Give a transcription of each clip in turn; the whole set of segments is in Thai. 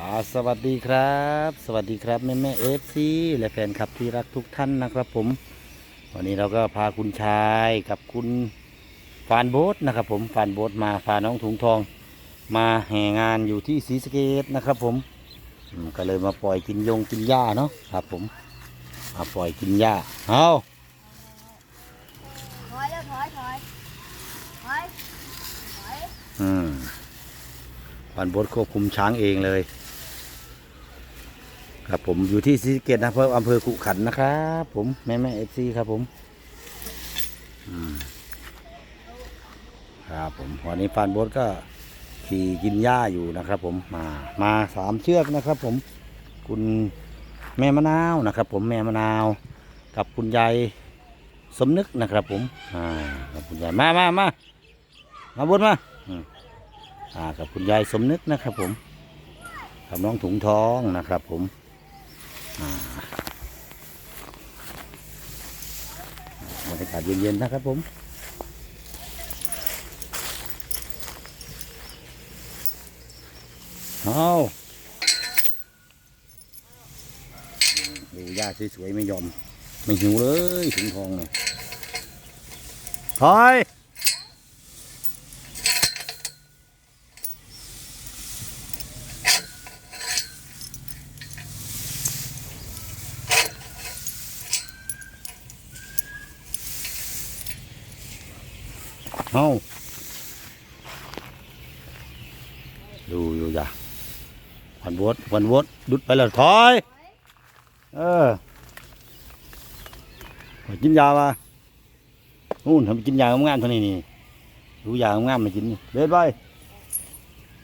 อ่าสวัสดีครับ สวัสดีครับแม่แม่เอฟซีและแฟนคลับที่รักทุกท่านนะครับผม วันนี้เราก็พาคุณชายกับคุณฟานโบ๊ทนะครับผมฟานโบ๊ทมาพาน้องถุงทอง มาแห่งานอยู่ที่ศรีสะเกดนะครับผมอืมก็เลยมาปล่อยกินยงกินหญ้าเนาะครับผมมาปล่อยกินหญ้าเอาถอยแล้วถอยถอยถอยถอยอืมฟานโบ๊ทควบคุมช้างเองเลย ครับผมอยู่ที่ศรีสะเกดนะเพื่ออำเภอขุขันนะครับผมแม่แม่เอฟซีครับผมครับผมวันนี้ฟานโบ๊ทก็ขี่กินหญ้าอยู่นะครับ ผมมามาสามเชือกนะครับ ผมคุณแม่มะนาวนะครับ ผมแม่มะนาว กับคุณยายสมนึกนะครับ ผมอ่ากับคุณยายมามามามาบดมาอ่ากับคุณยายสมนึกนะครับ ผมกับน้องถุงทองนะครับ ผม บรรยากาศ เย็นๆนะครับผมเอาดูหญ้าสวยๆไม่ยอม ไม่หิวเลยถึงทองเลยถอย เอาดูอยู่จ้ะวันวดวันวดดุดไปแล้วถอย เออไปกินยามานู่นทำกินยางามๆเท่านี้นี่ดูยางามมากินนี่เดินไป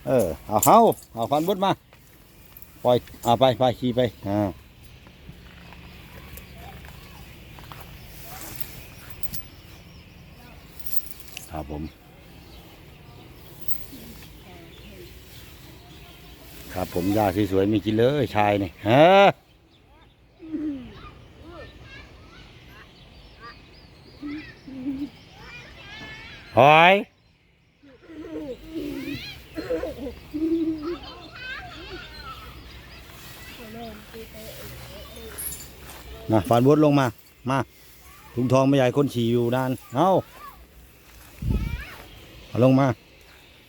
เออเอาเฮาเอาฟันบดมาปล่อยเอาไปไปขี่ไปอ่า ครับผม ครับผมยาสวยๆมีกินเลยชายนี่ฮะหอยมาฟานบดลงมา มาถุงทองไม่ใหญ่คนฉี่อยู่นาน เอา เอาลงมา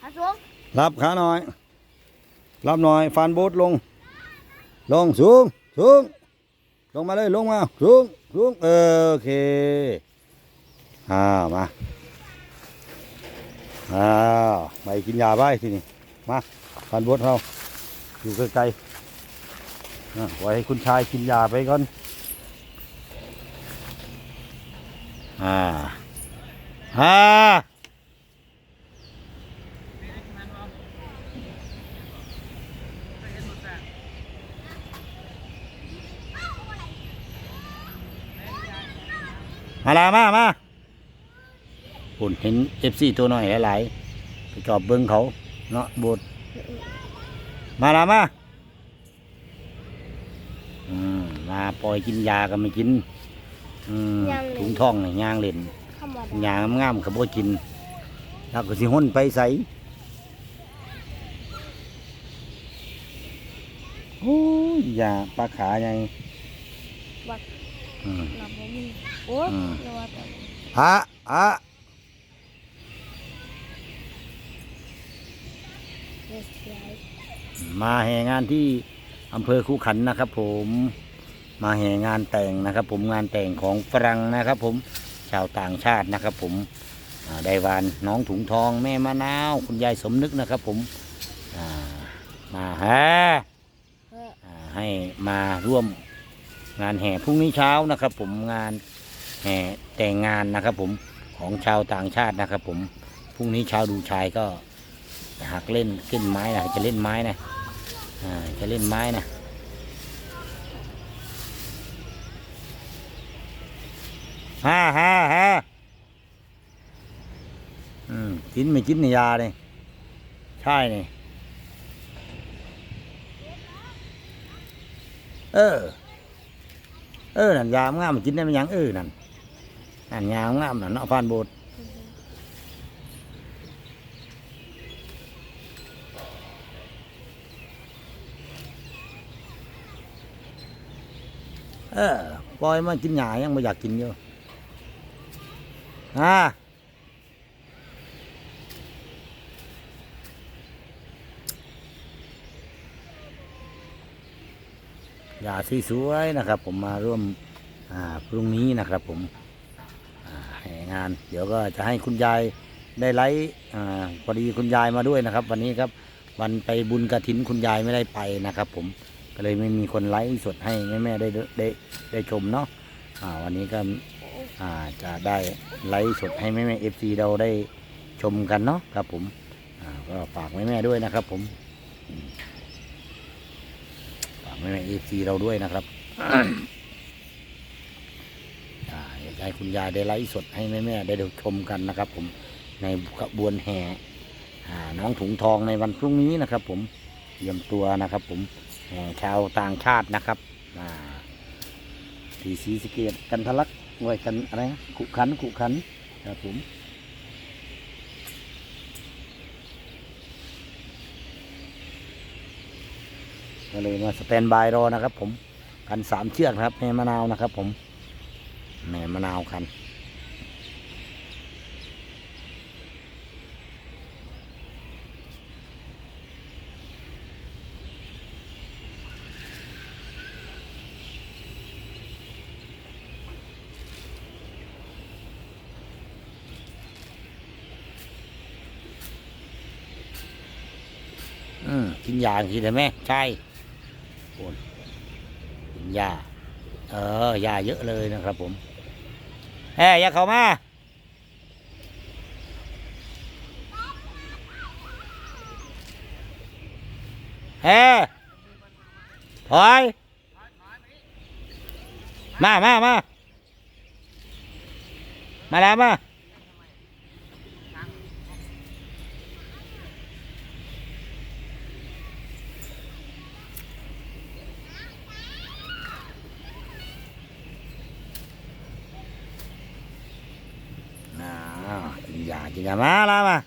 ขาสูงรับขาหน่อย รับหน่อยฟันโบดลง ลงสูงสูง ลงมาเลยลงมาสูงสูงเออโอเคอ่ามาอ้าวไปกินยาไปที่นี่มาฟันโบดเราอยู่ไกลๆอะไว้ให้คุณชายกินยาไปก่อนอ่าอ่า มาลามามาปุ่นเห็นเอฟซีตัวน้อยหลายๆไปจอบเบิ้งเขาเนาะบดมาลามาอืมมาปล่อยกินยาก็ไม่กินอืมถุงท่องนี่ย่างเล่นขมวดยางามๆก็บ่กิน แล้วก็สิห้นไปใส่โอ้ยยาปลาขาไงอืม หลับบ่มีโอ้ยรอแต่ฮะฮะเด็กใหญ่มาแห่งานที่อำเภอคูขันนะครับ ผมมาแห่งานแต่งนะครับ ผมงานแต่งของฝรั่งนะครับ ผมชาวต่างชาตินะครับ ผมอ่าได้วานน้องถุงทองแม่มะนาว คุณยายสมนึกนะครับ ผมอ่ามาฮะเฮ้ยอ่าให้มาร่วม งานแห่พรุ่งนี้เช้านะครับ ผมงานแห่แต่งงานนะครับ ผมของชาวต่างชาตินะครับ ผมพรุ่งนี้เช้าดูชายก็หักเล่นขึ้นไม้นะจะเล่นไม้นะจะเล่นไม้นะฮ่าฮ่าฮ่าอืมกินไม่กินในยาเลยใช่เนี่ยเออ เออนั่นยามงามกินได้ไหมยังเออนั่นนั่นยามงามนั่นเนาะพานบดเออปล่อยมากินหยายังไม่อยากกินเยอะอ่า หญ้าสวยๆนะครับ ผมมาร่วมพรุ่งนี้นะครับ ผมแห่งาน เดี๋ยวก็จะให้คุณยายได้ไลฟ์พอดีคุณยายมาด้วยนะครับ วันนี้ครับวันไปบุญกระถินคุณยายไม่ได้ไปนะครับ ผมก็เลยไม่มีคนไลฟ์สดให้แม่แม่ๆได้ได้ได้ชมเนาะวันนี้ก็จะได้ไลฟ์สดให้แม่แม่เอฟซีเราได้ชมกันเนาะครับผมก็ฝากแม่แม่ๆด้วยนะครับผม ม่แม่เอฟซีเราด้วยนะครับอยากให้คุณยายได้ไลฟ์สดให้แม่แม่ๆได้ดูชมกันนะครับ ผมในขบวนแห่น้องถุงทองในวันพรุ่งนี้นะครับ ผมเตรียมตัวนะครับ ผมแชาวต่างชาตินะครับอ่าที่ศรีสเกดกันทะลักไว้กันอะไรขุขันขุขันครับผม ก็เลยมาสแตนบายรอนะครับ ผมกันสามเชือกครับแม่มะนาวนะครับ ผมแม่มะนาวคันอืมกินยากินได้ไหมใช่ กินยาเออยาเยอะเลยนะครับผมเฮ้ยอย่าเข้ามาเฮ้ยถอยมามามามาแล้วมา กินยากินมาล้วมา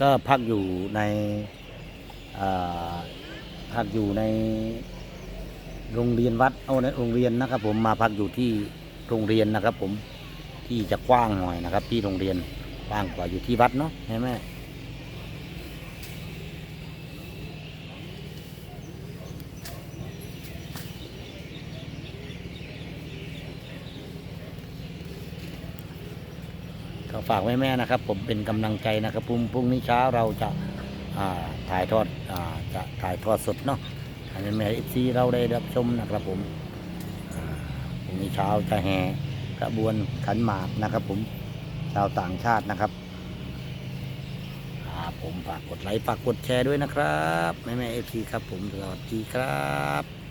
ก็พักอยู่ในพักอยู่ในโรงเรียนวัดเอาในโรงเรียนนะครับ ผมมาพักอยู่ที่โรงเรียนนะครับ ผมที่จะกว้างหน่อยนะครับ ที่โรงเรียนกว้างกว่าอยู่ที่วัดเนาะใช่ไหม ฝากไว้แม่นะครับ ผมเป็นกำลังใจนะครับพรุ่งพรุ่งนี้เช้าเราจะาถ่ายทอดอจะถ่ายทอดสดเนาะให้แม่เอฟซีเราได้รับชมนะครับผมพรุ่งนี้เช้าจะแห่กระบวนขันหมากนะครับผมชาวต่างชาตินะครับผมฝากกดไลค์ฝากกดแชร์ด้วยนะครับแม่แม่เอฟซีครับผมสวัสดีครับ